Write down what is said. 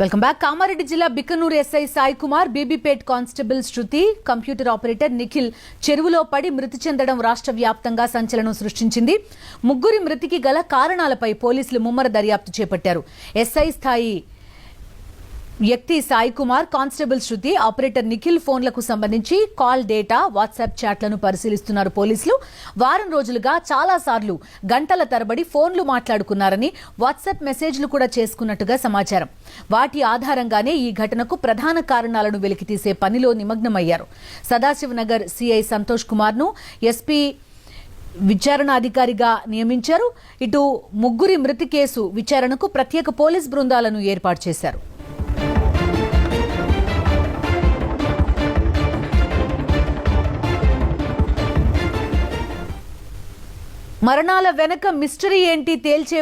Welcome back. Kamareddy జిల్లా Bhiknoor SI Sai Kumar Bibipet constable Shruti computer operator Nikhil చెరువులో పడి మృతి చెందడం రాష్ట్ర వ్యాప్తంగా సంచలనం సృష్టించింది. ముగ్గురి మృతికి గల కారణాలపై పోలీసులు ముమ్మర దర్యాప్తు చేపట్టారు. ఎస్ఐ స్థాయి వ్యక్తి సాయి కుమార్ కానిస్టేబుల్ శృతి ఆపరేటర్ నిఖిల్ ఫోన్లకు సంబంధించి కాల్ డేటా వాట్సాప్ చాట్లను పరిశీలిస్తున్నారు పోలీసులు. వారం రోజులుగా చాలాసార్లు గంటల తరబడి ఫోన్లు మాట్లాడుకున్నారని వాట్సాప్ మెసేజ్లు కూడా చేసుకున్నట్టుగా సమాచారం. వాటి ఆధారంగానే ఈ ఘటనకు ప్రధాన కారణాలను వెలికితీసే పనిలో నిమగ్నమయ్యారు. సదాశివనగర్ సిఐ సంతోష్ కుమార్ను ఎస్పీ విచారణ అధికారిగా నియమించారు. ఇటు ముగ్గురి మృతి కేసు విచారణకు ప్రత్యేక పోలీస్ బృందాలను ఏర్పాటు చేశారు. మరణాల వెనక మిస్టరీ ఏంటి తేల్చే